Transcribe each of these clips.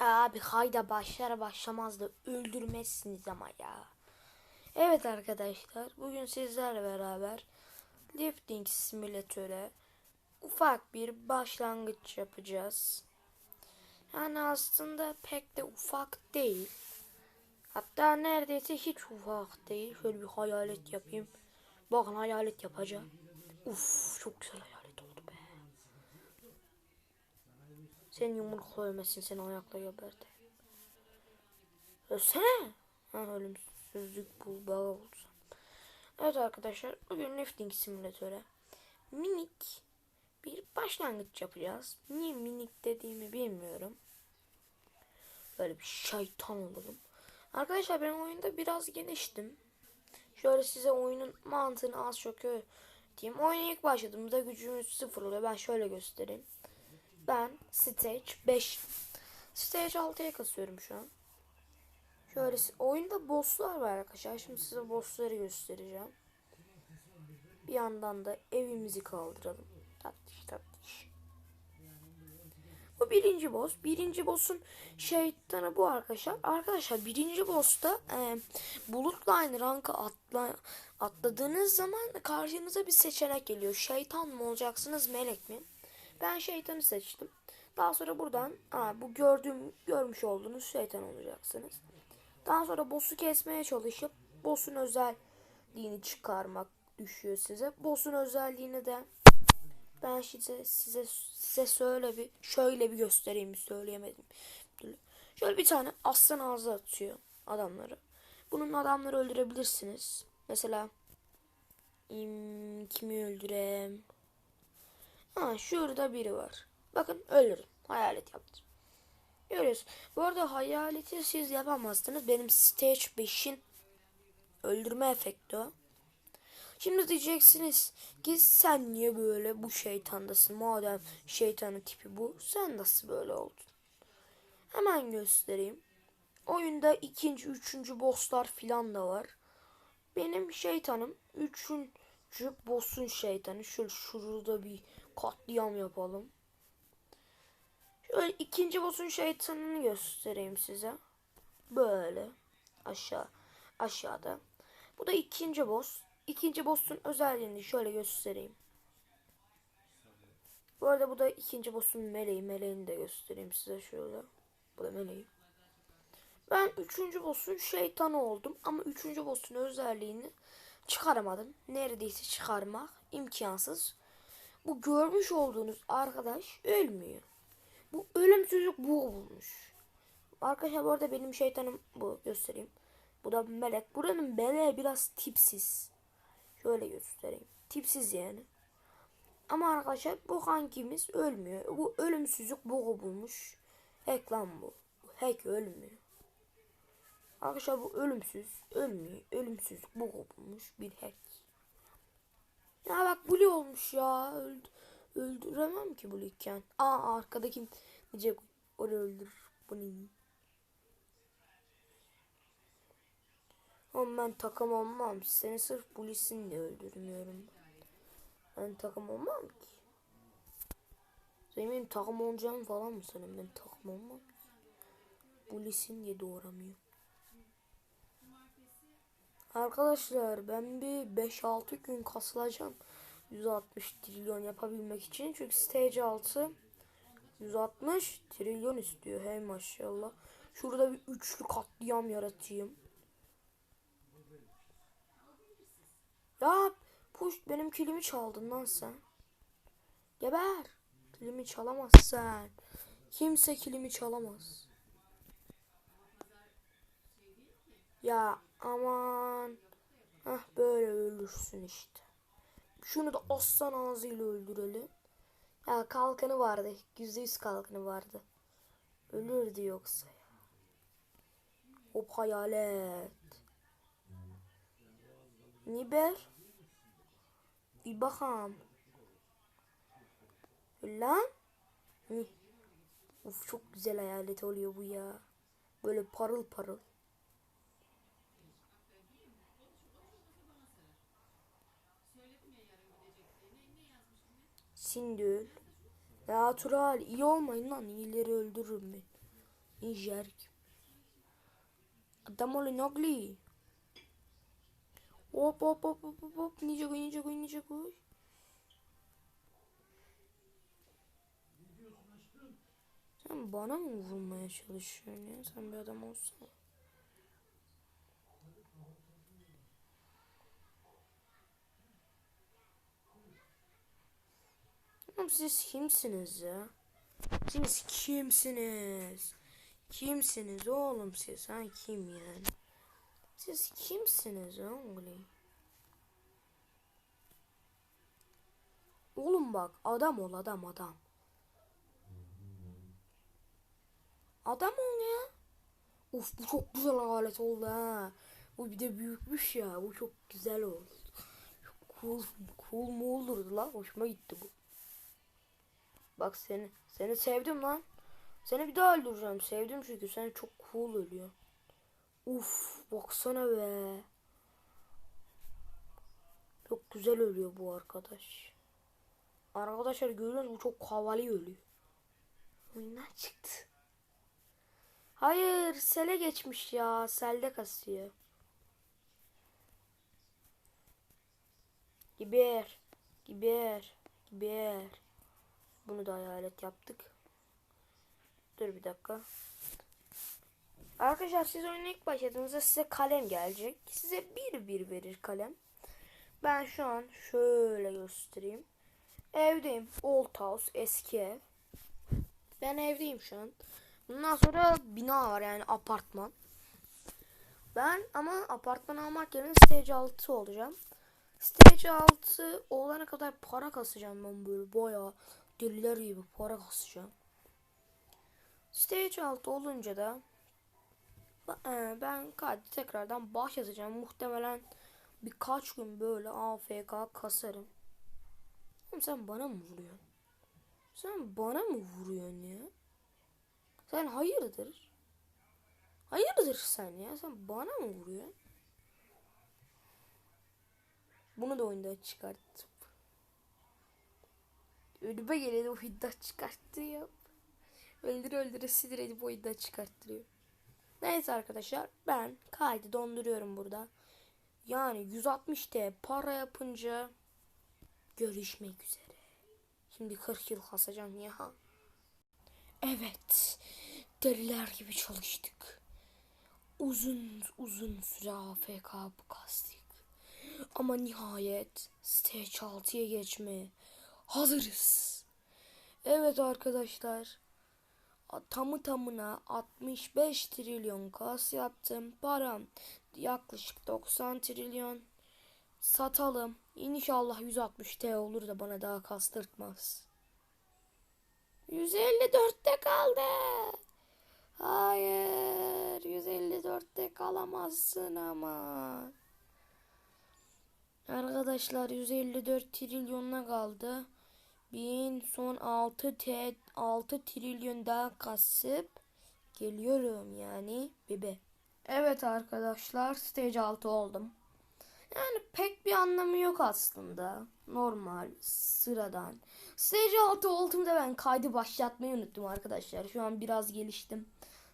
Abi hayda başlar başlamaz da öldürmezsiniz ama ya. Evet arkadaşlar bugün sizlerle beraber lifting simülatöre ufak bir başlangıç yapacağız. Yani aslında pek de ufak değil. Hatta neredeyse hiç ufak değil. Şöyle bir hayalet yapayım. Bakın hayalet yapacağım. Uf çok güzel hayalet oldu be. Senin yumruk ölmesin seni ayakla geberdi. Ölsene. Ha ölümsüzlük bu bağ olsun. Evet arkadaşlar bugün lifting simülatöre minik bir başlangıç yapacağız. Niye minik dediğimi bilmiyorum. Böyle bir şeytan olalım. Arkadaşlar ben oyunda biraz geniştim. Şöyle size oyunun mantığını az çok diyeyim. Oyuna ilk başladığımda gücümüz sıfır oluyor. Ben şöyle göstereyim. Ben stage 5. Stage 6'ya kasıyorum şu an. Şöyle oyunda bosslar var arkadaşlar. Şimdi size bossları göstereceğim. Bir yandan da evimizi kaldıralım. Tatlış tatlış. Bu birinci boss. Birinci boss'un şeytanı bu arkadaşlar. Arkadaşlar birinci boss'ta e, bulutla aynı ranka atla, atladığınız zaman karşınıza bir seçenek geliyor. Şeytan mı olacaksınız melek mi? Ben şeytanı seçtim. Daha sonra buradan aa, bu gördüğüm görmüş olduğunuz şeytan olacaksınız. Daha sonra boss'u kesmeye çalışıp boss'un özelliğini çıkarmak düşüyor size. Boss'un özelliğini de ben size size size söyle bir şöyle bir göstereyim söyleyemedim. Şöyle bir tane aslan ağzı atıyor adamları. Bunun adamları öldürebilirsiniz. Mesela im, kimi öldürem? Ha şurada biri var. Bakın öldürdüm. Hayalet yaptım. Görüyoruz. Bu arada hayaleti siz yapamazsınız. Benim stage 5'in öldürme efekti o. Şimdi diyeceksiniz ki sen niye böyle bu şeytandasın? Madem şeytanın tipi bu. Sen nasıl böyle oldun? Hemen göstereyim. Oyunda ikinci, üçüncü bosslar filan da var. Benim şeytanım üçüncü boss'un şeytanı. Şöyle şurada bir katliam yapalım. Şöyle ikinci boss'un şeytanını göstereyim size. Böyle aşağı aşağıda. Bu da ikinci boss. İkinci boss'un özelliğini şöyle göstereyim. Bu arada bu da ikinci boss'un meleği. Meleğini de göstereyim size şöyle. Bu da meleği. Ben üçüncü boss'un şeytanı oldum. Ama üçüncü boss'un özelliğini çıkaramadım. Neredeyse çıkarmak imkansız. Bu görmüş olduğunuz arkadaş ölmüyor. Bu ölümsüzlük bu bulmuş. Arkadaşlar bu arada benim şeytanım bu göstereyim. Bu da melek. Buranın meleği biraz tipsiz. Şöyle göstereyim. Tipsiz yani. Ama arkadaşlar bu hangimiz ölmüyor. Bu ölümsüzlük bu bulmuş. Hack lan bu. Hack ölmüyor. Arkadaşlar bu ölümsüz. Ölmüyor. Ölümsüzlük bu bulmuş bir hack. Ya bak Bully olmuş ya. Öldü. Öldüremem ki Bully'ken. Aa arkadaki diyecek onu öldür. Bunu. Ama ben takım olmam. Seni sırf Bully'sin diye öldürmüyorum. Ben takım olmam ki. Sen benim takım olacağım falan mı senin? Ben takım olmam. Bully'sin diye doğramıyor. Arkadaşlar ben bir 5-6 gün kasılacağım. 160 trilyon yapabilmek için. Çünkü stage 6 160 trilyon istiyor. Hey maşallah. Şurada bir üçlü katliam yaratayım. Ya puş benim kilimi çaldın lan sen. Geber. Kilimi çalamazsın. Kimse kilimi çalamaz. Ya aman. Hah böyle ölürsün işte. Şunu da aslan ağzıyla öldürelim. Ya kalkanı vardı. Yüzde yüz kalkanı vardı. Ölürdü yoksa ya. Hop hayalet. Niber. Bir bakalım. Lan. Uf çok güzel hayalet oluyor bu ya. Böyle parıl parıl. Sindül. Ya Tural iyi olmayın lan iyileri öldürürüm ben. Jerk. Adam ol Nogli. Hop hop hop hop hop hop. Ninja koy ninja koy ninja koy. Sen bana mı vurmaya çalışıyorsun ya? Sen bir adam olsana. Siz kimsiniz ya? Siz kimsiniz? Kimsiniz oğlum siz? Ha kim yani? Siz kimsiniz oğlum? Oğlum bak adam ol adam adam. Adam ol ya. Of bu çok güzel alet oldu ha. Bu bir de büyükmüş ya. Bu çok güzel oldu. Cool, cool mu olurdu la? Hoşuma gitti bu. Bak seni. Seni sevdim lan. Seni bir daha öldüreceğim. Sevdim çünkü sen çok cool ölüyor. Uf baksana be. Çok güzel ölüyor bu arkadaş. Arkadaşlar görüyorsunuz bu çok havalı ölüyor. Oyundan çıktı. Hayır sele geçmiş ya. Selde kasıyor. Giber. Giber. Giber. Bunu da hayalet yaptık. Dur bir dakika. Arkadaşlar siz oyuna ilk başladığınızda size kalem gelecek. Size bir bir verir kalem. Ben şu an şöyle göstereyim. Evdeyim. Old house. Eski ev. Ben evdeyim şu an. Bundan sonra bina var yani apartman. Ben ama apartman almak yerine stage 6 olacağım. Stage 6 olana kadar para kasacağım ben böyle bayağı deliler gibi para kasacağım. Stage 6 olunca da e, ben kaydı tekrardan başlatacağım. Muhtemelen birkaç gün böyle AFK kasarım. Oğlum sen bana mı vuruyorsun? Sen bana mı vuruyorsun ya? Sen hayırdır? Hayırdır sen ya? Sen bana mı vuruyorsun? Bunu da oyunda çıkarttım. Önüme geleni oyunda çıkarttı ya. Öldüre öldüre sinir edip oyunda çıkarttırıyor. Neyse arkadaşlar ben kaydı donduruyorum burada. Yani 160T para yapınca görüşmek üzere. Şimdi 40 yıl kasacağım ya. Evet. Deliler gibi çalıştık. Uzun uzun süre AFK kastık. Ama nihayet stage 6'ya geçmeye hazırız. Evet arkadaşlar. Tamı tamına 65 trilyon kas yaptım. Param yaklaşık 90 trilyon. Satalım. İnşallah 160 T olur da bana daha kastırtmaz. 154'te kaldı. Hayır. 154'te kalamazsın ama. Arkadaşlar 154 trilyonuna kaldı. Bin son 6 t 6 trilyon daha kasıp geliyorum yani bebe. Evet arkadaşlar stage 6 oldum. Yani pek bir anlamı yok aslında. Normal, sıradan. Stage 6 olduğumda ben kaydı başlatmayı unuttum arkadaşlar. Şu an biraz geliştim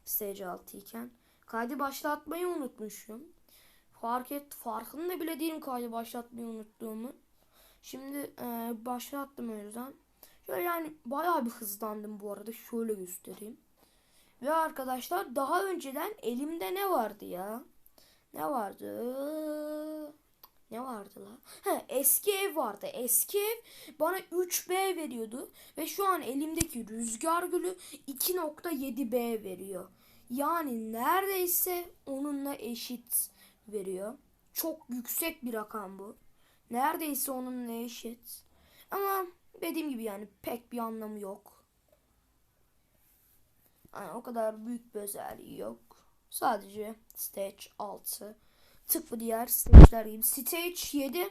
stage 6 iken. Kaydı başlatmayı unutmuşum. Fark et, farkında bile değilim kaydı başlatmayı unuttuğumu. Şimdi e, başlattım o yüzden. Şöyle yani bayağı bir hızlandım bu arada. Şöyle göstereyim. Ve arkadaşlar daha önceden elimde ne vardı ya? Ne vardı? Ne vardı la? Ha, eski ev vardı. Eski ev bana 3B veriyordu. Ve şu an elimdeki rüzgar gülü 2.7B veriyor. Yani neredeyse onunla eşit veriyor. Çok yüksek bir rakam bu. Neredeyse onunla eşit. Ama dediğim gibi yani pek bir anlamı yok. Yani o kadar büyük bir özelliği yok. Sadece stage 6 tıpkı diğer stage'ler gibi. Stage 7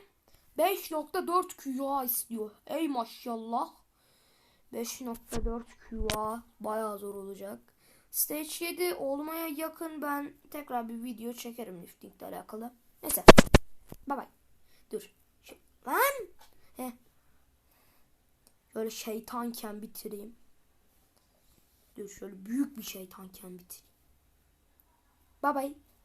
5.4 QA istiyor. Ey maşallah. 5.4 QA bayağı zor olacak. Stage 7 olmaya yakın ben tekrar bir video çekerim lifting alakalı. Neyse. Bye bye. Dur. Lan. Heh. Böyle şeytanken bitireyim. Dur şöyle büyük bir şeytanken bitireyim. Bye bye.